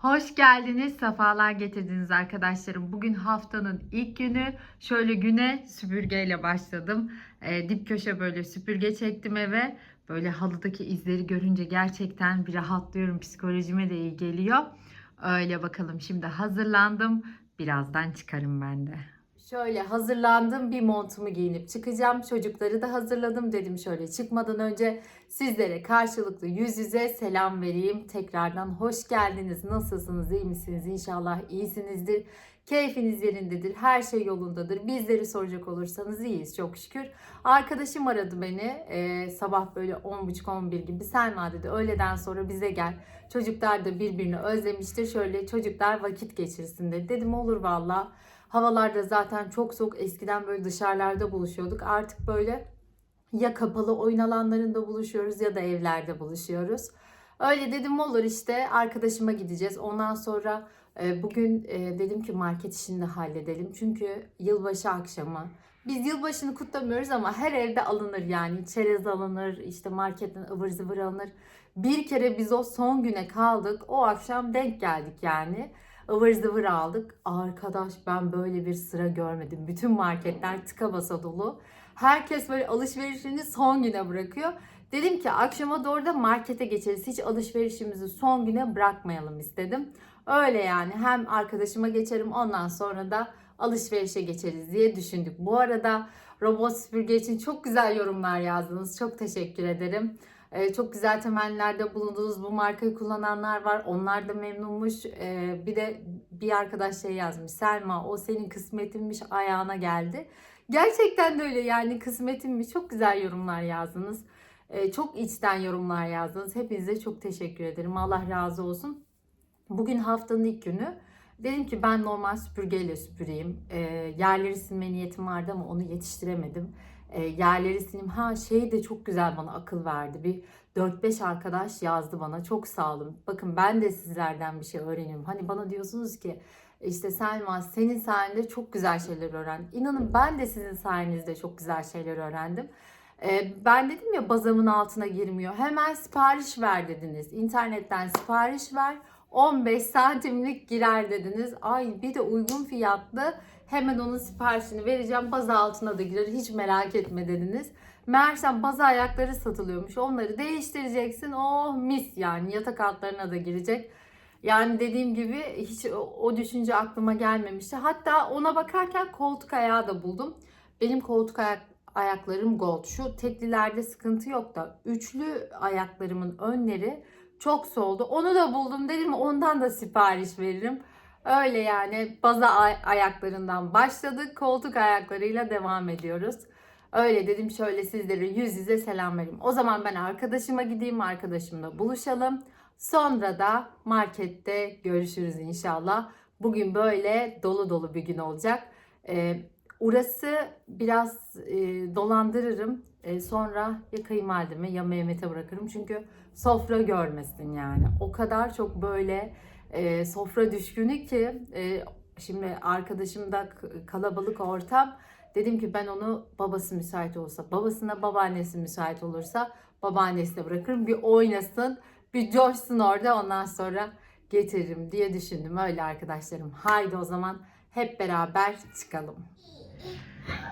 Hoş geldiniz, sefalar getirdiniz arkadaşlarım. Bugün haftanın ilk günü. Şöyle güne süpürgeyle başladım. Ee, dip köşe böyle süpürge çektim eve. Böyle halıdaki izleri görünce gerçekten bir rahatlıyorum. Psikolojime de iyi geliyor. Öyle bakalım şimdi hazırlandım. Birazdan çıkarım ben de. Şöyle hazırlandım bir montumu giyinip çıkacağım. Çocukları da hazırladım dedim şöyle çıkmadan önce sizlere karşılıklı yüz yüze selam vereyim. Tekrardan hoş geldiniz. Nasılsınız? iyi misiniz? İnşallah iyisinizdir. Keyfiniz yerindedir. Her şey yolundadır. Bizleri soracak olursanız iyiyiz çok şükür. Arkadaşım aradı beni. Ee, sabah böyle 10.30-11 gibi. Selma dedi öğleden sonra bize gel. Çocuklar da birbirini özlemiştir. Şöyle çocuklar vakit geçirsin dedi. Dedim olur valla. Havalarda zaten çok soğuk. Eskiden böyle dışarılarda buluşuyorduk. Artık böyle ya kapalı oyun alanlarında buluşuyoruz ya da evlerde buluşuyoruz. Öyle dedim olur işte arkadaşıma gideceğiz. Ondan sonra e, bugün e, dedim ki market işini de halledelim. Çünkü yılbaşı akşamı. Biz yılbaşını kutlamıyoruz ama her evde alınır yani. Çerez alınır, işte marketten ıvır zıvır alınır. Bir kere biz o son güne kaldık. O akşam denk geldik yani ıvır zıvır aldık. Arkadaş ben böyle bir sıra görmedim. Bütün marketler tıka basa dolu. Herkes böyle alışverişini son güne bırakıyor. Dedim ki akşama doğru da markete geçeriz. Hiç alışverişimizi son güne bırakmayalım istedim. Öyle yani hem arkadaşıma geçerim ondan sonra da alışverişe geçeriz diye düşündük. Bu arada robot süpürge için çok güzel yorumlar yazdınız. Çok teşekkür ederim. Ee, çok güzel temellerde bulundunuz. Bu markayı kullananlar var. Onlar da memnunmuş. Ee, bir de bir arkadaş şey yazmış. Selma o senin kısmetinmiş ayağına geldi. Gerçekten de öyle yani kısmetinmiş. Çok güzel yorumlar yazdınız. Ee, çok içten yorumlar yazdınız. Hepinize çok teşekkür ederim. Allah razı olsun. Bugün haftanın ilk günü. Dedim ki ben normal süpürgeyle süpüreyim. E, yerleri silme niyetim vardı ama onu yetiştiremedim. E, yerleri sileyim. Ha şey de çok güzel bana akıl verdi. Bir 4-5 arkadaş yazdı bana. Çok sağ olun. Bakın ben de sizlerden bir şey öğreniyorum. Hani bana diyorsunuz ki işte Selma senin sayende çok güzel şeyler öğrendim. İnanın ben de sizin sayenizde çok güzel şeyler öğrendim. Ee, ben dedim ya bazamın altına girmiyor. Hemen sipariş ver dediniz. İnternetten sipariş ver. 15 santimlik girer dediniz. Ay bir de uygun fiyatlı. Hemen onun siparişini vereceğim. Baza altına da girer. Hiç merak etme dediniz. Meğersem baza ayakları satılıyormuş. Onları değiştireceksin. Oh mis yani yatak altlarına da girecek. Yani dediğim gibi hiç o düşünce aklıma gelmemişti. Hatta ona bakarken koltuk ayağı da buldum. Benim koltuk ayak, ayaklarım gold. Şu teklilerde sıkıntı yok da üçlü ayaklarımın önleri çok soldu. Onu da buldum dedim ondan da sipariş veririm. Öyle yani baza ay- ayaklarından başladık. Koltuk ayaklarıyla devam ediyoruz. Öyle dedim şöyle sizlere yüz yüze selam vereyim. O zaman ben arkadaşıma gideyim arkadaşımla buluşalım. Sonra da markette görüşürüz inşallah. Bugün böyle dolu dolu bir gün olacak. Ee, Urası biraz e, dolandırırım. E, sonra ya kayınvalideme ya Mehmet'e bırakırım. Çünkü sofra görmesin yani. O kadar çok böyle e, sofra düşkünü ki e, şimdi arkadaşım da k- kalabalık ortam. Dedim ki ben onu babası müsait olsa, babasına babaannesi müsait olursa babaannesine bırakırım. Bir oynasın, bir coşsun orada ondan sonra getiririm diye düşündüm. Öyle arkadaşlarım. Haydi o zaman hep beraber çıkalım.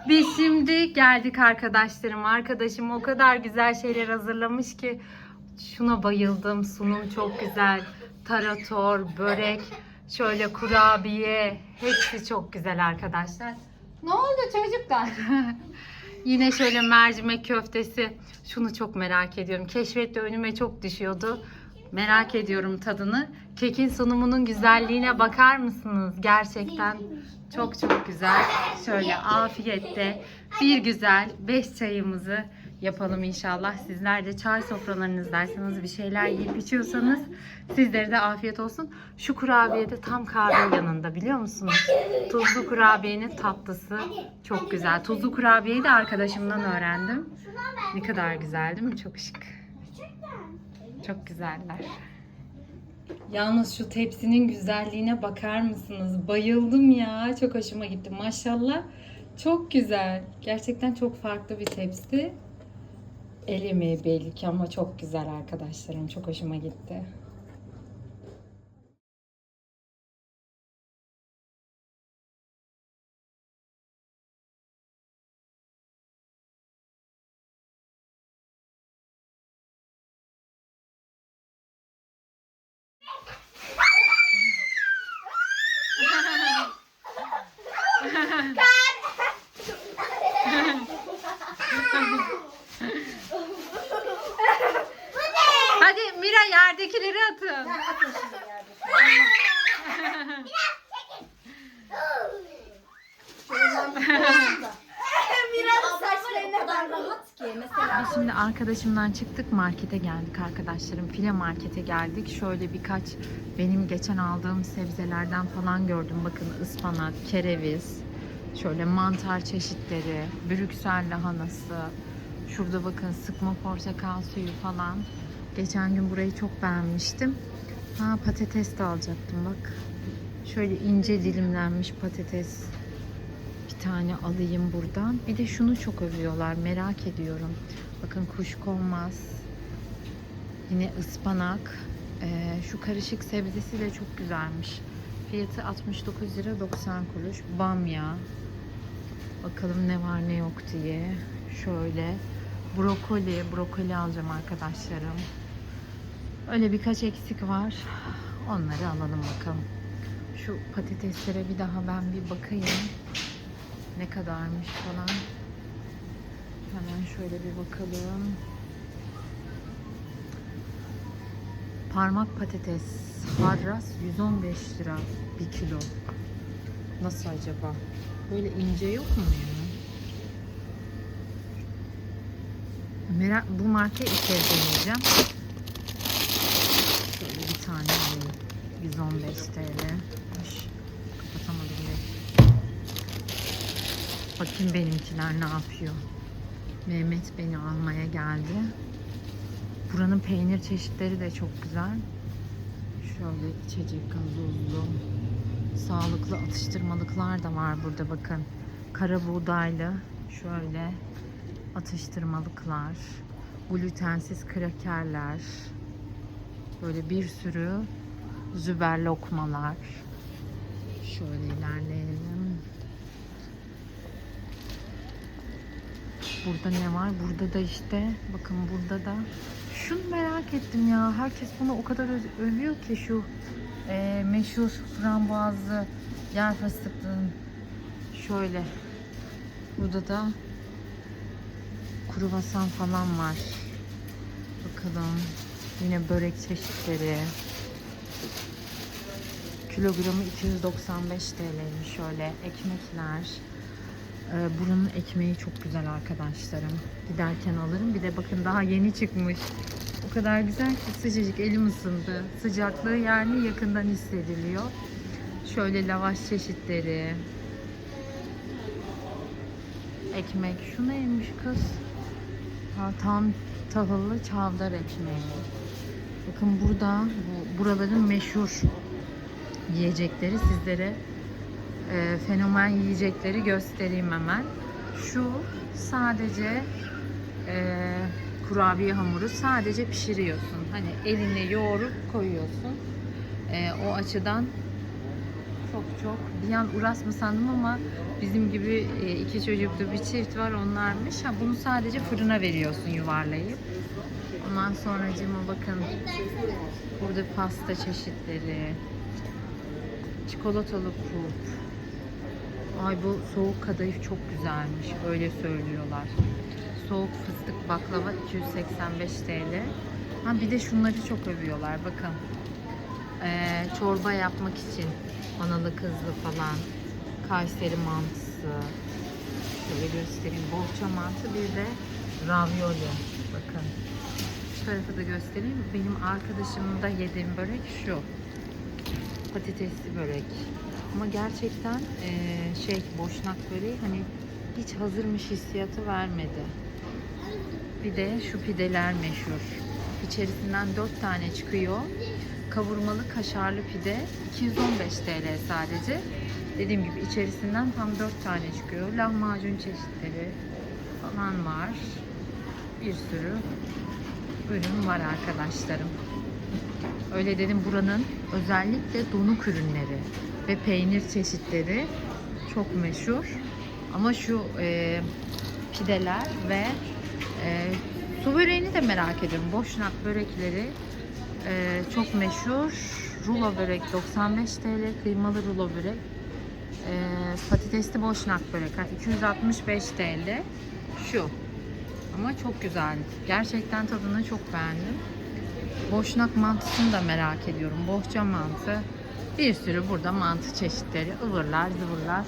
Biz şimdi geldik arkadaşlarım. Arkadaşım o kadar güzel şeyler hazırlamış ki şuna bayıldım. Sunum çok güzel. Tarator, börek, şöyle kurabiye. Hepsi çok güzel arkadaşlar. Ne oldu çocuklar? Yine şöyle mercimek köftesi. Şunu çok merak ediyorum. Keşfette önüme çok düşüyordu. Merak ediyorum tadını. Kekin sunumunun güzelliğine bakar mısınız? Gerçekten çok çok güzel. Şöyle afiyette bir güzel beş çayımızı yapalım inşallah. Sizler de çay sofralarınızdaysanız bir şeyler yiyip içiyorsanız sizlere de afiyet olsun. Şu kurabiye de tam kahve yanında biliyor musunuz? Tuzlu kurabiyenin tatlısı çok güzel. Tuzlu kurabiyeyi de arkadaşımdan öğrendim. Ne kadar güzel değil mi? Çok şık. Çok güzeller. Yalnız şu tepsinin güzelliğine bakar mısınız? Bayıldım ya. Çok hoşuma gitti. Maşallah. Çok güzel. Gerçekten çok farklı bir tepsi. El emeği belli ki ama çok güzel arkadaşlarım. Çok hoşuma gitti. Kişileri atın. Atın şimdi yerde. Miran'ın saçları ne kadar rahat ki. Mesela Biz şimdi arkadaşımdan çıktık markete geldik arkadaşlarım. File markete geldik. Şöyle birkaç benim geçen aldığım sebzelerden falan gördüm. Bakın ıspanak, kereviz, şöyle mantar çeşitleri, brüksel lahanası. Şurada bakın sıkma portakal suyu falan. Geçen gün burayı çok beğenmiştim. Ha patates de alacaktım bak. Şöyle ince dilimlenmiş patates bir tane alayım buradan. Bir de şunu çok övüyorlar. Merak ediyorum. Bakın kuşkonmaz. Yine ıspanak. Ee, şu karışık sebzesi de çok güzelmiş. Fiyatı 69 lira 90 kuruş. Bamya. Bakalım ne var ne yok diye. Şöyle brokoli, brokoli alacağım arkadaşlarım. Öyle birkaç eksik var. Onları alalım bakalım. Şu patateslere bir daha ben bir bakayım ne kadarmış falan. Hemen şöyle bir bakalım. Parmak patates harras 115 lira bir kilo. Nasıl acaba? Böyle ince yok mu ya? Merak, bu marka ilk kez deneyeceğim. Şöyle bir tane alayım. 115 TL. Kapatamadım ya. Bakayım benimkiler ne yapıyor. Mehmet beni almaya geldi. Buranın peynir çeşitleri de çok güzel. Şöyle içecek gazozlu. Sağlıklı atıştırmalıklar da var burada bakın. Kara buğdaylı şöyle atıştırmalıklar. Glutensiz krakerler. Böyle bir sürü züber lokmalar. Şöyle ilerleyelim. Burada ne var? Burada da işte bakın burada da şunu merak ettim ya. Herkes bunu o kadar övüyor ki şu e, meşhur frambuazlı yer fıstıklının şöyle burada da kruvasan falan var. Bakalım. Yine börek çeşitleri. Kilogramı 295 TL'ymiş şöyle ekmekler. Ee, buranın ekmeği çok güzel arkadaşlarım. Giderken alırım. Bir de bakın daha yeni çıkmış. O kadar güzel ki sıcacık elim ısındı. Sıcaklığı yani yakından hissediliyor. Şöyle lavaş çeşitleri. Ekmek. Şu neymiş kız? Ha, tam tahıllı çavdar ekmeği. Bakın burada bu buraların meşhur yiyecekleri sizlere e, fenomen yiyecekleri göstereyim hemen. Şu sadece e, kurabiye hamuru sadece pişiriyorsun. Hani eline yoğurup koyuyorsun. E, o açıdan çok çok bir an Uras mı sandım ama bizim gibi e, iki çocuklu bir çift var onlarmış. Ha, bunu sadece fırına veriyorsun yuvarlayıp. Ondan sonracığıma bakın burada pasta çeşitleri, çikolatalı kulp. Ay bu soğuk kadayıf çok güzelmiş. Öyle söylüyorlar. Soğuk fıstık baklava 285 TL. Ha bir de şunları çok övüyorlar. Bakın. Ee, çorba yapmak için analı kızlı falan. Kayseri mantısı. Şöyle göstereyim. Bohça mantı bir de ravioli. Bakın. Tarafı da göstereyim. Benim arkadaşımın da yediğim börek şu patatesli börek. Ama gerçekten eee, şey boşnak böreği hani hiç hazırmış hissiyatı vermedi. Bir de şu pideler meşhur. İçerisinden 4 tane çıkıyor. Kavurmalı kaşarlı pide 215 TL sadece. Dediğim gibi içerisinden tam 4 tane çıkıyor. Lahmacun çeşitleri falan var. Bir sürü ürün var arkadaşlarım. Öyle dedim buranın özellikle donuk ürünleri ve peynir çeşitleri çok meşhur. Ama şu e, pideler ve e, su böreğini de merak ediyorum. Boşnak börekleri e, çok meşhur. Rulo börek 95 TL, kıymalı rulo börek. E, patatesli boşnak börek ha, 265 TL. Şu. Ama çok güzel. Gerçekten tadını çok beğendim. Boşnak mantısını da merak ediyorum. Bohça mantı. Bir sürü burada mantı çeşitleri. ıvırlar, zıvırlar.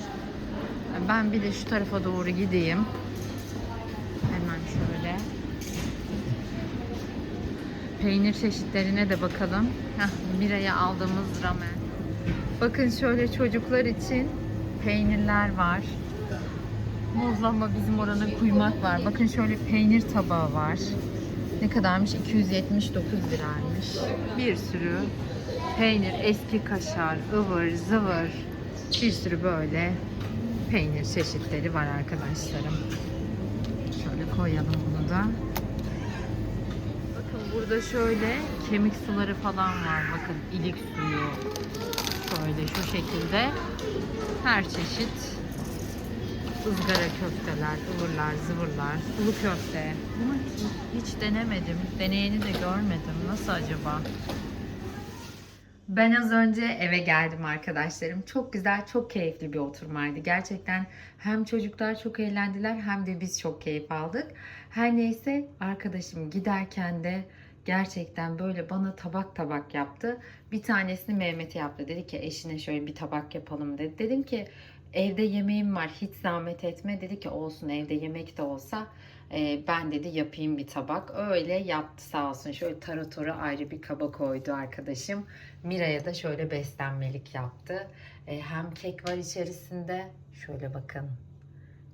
Ben bir de şu tarafa doğru gideyim. Hemen şöyle. Peynir çeşitlerine de bakalım. Heh, Mira'ya aldığımız ramen. Bakın şöyle çocuklar için peynirler var. Muzlama bizim oranın kuymak var. Bakın şöyle peynir tabağı var. Ne kadarmış? 279 liraymış. Bir sürü peynir, eski kaşar, ıvır, zıvır. Bir sürü böyle peynir çeşitleri var arkadaşlarım. Şöyle koyalım bunu da. Bakın burada şöyle kemik suları falan var. Bakın ilik suyu. Şöyle şu şekilde her çeşit ızgara köfteler, ıvırlar, zıvırlar, sulu köfte. Bunu hiç, hiç denemedim. Deneyeni de görmedim. Nasıl acaba? Ben az önce eve geldim arkadaşlarım. Çok güzel, çok keyifli bir oturmaydı. Gerçekten hem çocuklar çok eğlendiler hem de biz çok keyif aldık. Her neyse arkadaşım giderken de gerçekten böyle bana tabak tabak yaptı. Bir tanesini Mehmet'e yaptı. Dedi ki eşine şöyle bir tabak yapalım dedi. Dedim ki evde yemeğim var hiç zahmet etme. Dedi ki olsun evde yemek de olsa e, ben dedi yapayım bir tabak. Öyle yaptı sağ olsun. Şöyle taratora ayrı bir kaba koydu arkadaşım. Mira'ya da şöyle beslenmelik yaptı. E, hem kek var içerisinde. Şöyle bakın.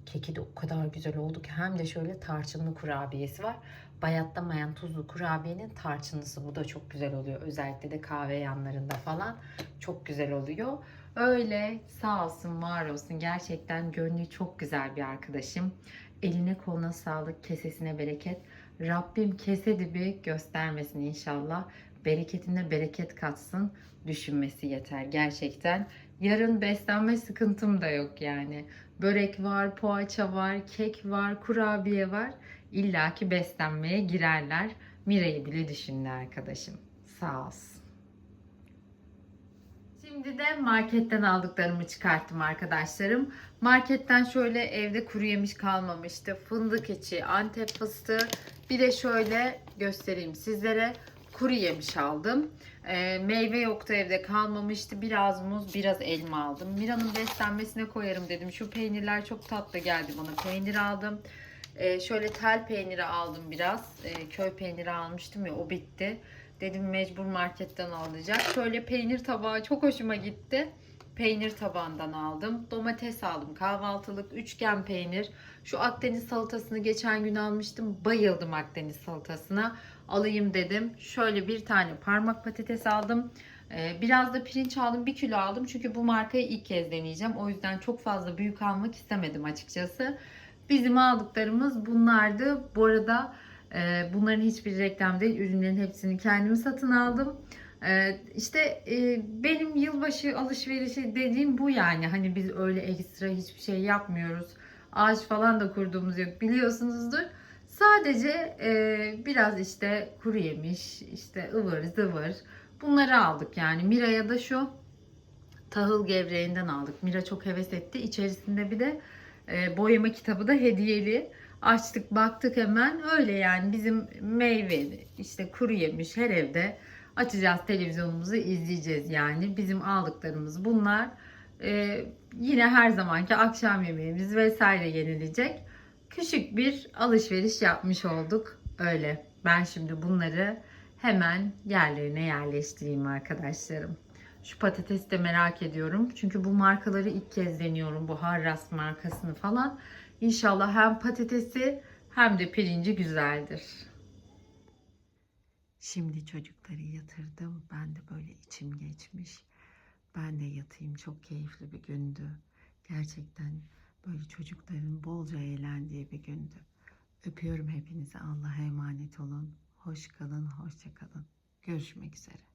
Keki de o kadar güzel oldu ki hem de şöyle tarçınlı kurabiyesi var. Bayatlamayan tuzlu kurabiyenin tarçınlısı bu da çok güzel oluyor. Özellikle de kahve yanlarında falan çok güzel oluyor. Öyle sağ olsun var olsun gerçekten gönlü çok güzel bir arkadaşım. Eline koluna sağlık, kesesine bereket. Rabbim kese dibi göstermesin inşallah. Bereketine bereket katsın. Düşünmesi yeter gerçekten. Yarın beslenme sıkıntım da yok yani. Börek var, poğaça var, kek var, kurabiye var. İlla ki beslenmeye girerler. Mira'yı bile düşündü arkadaşım. Sağ olsun. Şimdi de marketten aldıklarımı çıkarttım arkadaşlarım. Marketten şöyle evde kuru yemiş kalmamıştı. Fındık içi, antep fıstığı. Bir de şöyle göstereyim sizlere. Kuru yemiş aldım. Ee, meyve yoktu evde kalmamıştı. Biraz muz, biraz elma aldım. Mira'nın beslenmesine koyarım dedim. Şu peynirler çok tatlı geldi bana. Peynir aldım. Ee, şöyle tel peyniri aldım biraz. Ee, köy peyniri almıştım ya o bitti. Dedim mecbur marketten alacak. Şöyle peynir tabağı çok hoşuma gitti. Peynir tabağından aldım. Domates aldım. Kahvaltılık üçgen peynir. Şu Akdeniz salatasını geçen gün almıştım. Bayıldım Akdeniz salatasına. Alayım dedim. Şöyle bir tane parmak patates aldım. Ee, Biraz da pirinç aldım. Bir kilo aldım. Çünkü bu markayı ilk kez deneyeceğim. O yüzden çok fazla büyük almak istemedim açıkçası. Bizim aldıklarımız bunlardı. Bu arada e, bunların hiçbir reklam değil. Ürünlerin hepsini kendim satın aldım. E, işte e, benim yılbaşı alışverişi dediğim bu yani. Hani biz öyle ekstra hiçbir şey yapmıyoruz. Ağaç falan da kurduğumuz yok biliyorsunuzdur. Sadece e, biraz işte kuru yemiş, işte ıvır zıvır bunları aldık yani. Mira'ya da şu tahıl gevreğinden aldık. Mira çok heves etti. İçerisinde bir de e, boyama kitabı da hediyeli. Açtık baktık hemen öyle yani bizim meyve işte kuru yemiş her evde açacağız televizyonumuzu izleyeceğiz yani. Bizim aldıklarımız bunlar. E, yine her zamanki akşam yemeğimiz vesaire yenilecek. Küçük bir alışveriş yapmış olduk. Öyle. Ben şimdi bunları hemen yerlerine yerleştireyim arkadaşlarım. Şu patatesi de merak ediyorum. Çünkü bu markaları ilk kez deniyorum. Bu Harras markasını falan. İnşallah hem patatesi hem de pirinci güzeldir. Şimdi çocukları yatırdım. Ben de böyle içim geçmiş. Ben de yatayım. Çok keyifli bir gündü. Gerçekten böyle çocukların bolca eğlendiği bir gündü. Öpüyorum hepinizi. Allah'a emanet olun. Hoş kalın, hoşça kalın. Görüşmek üzere.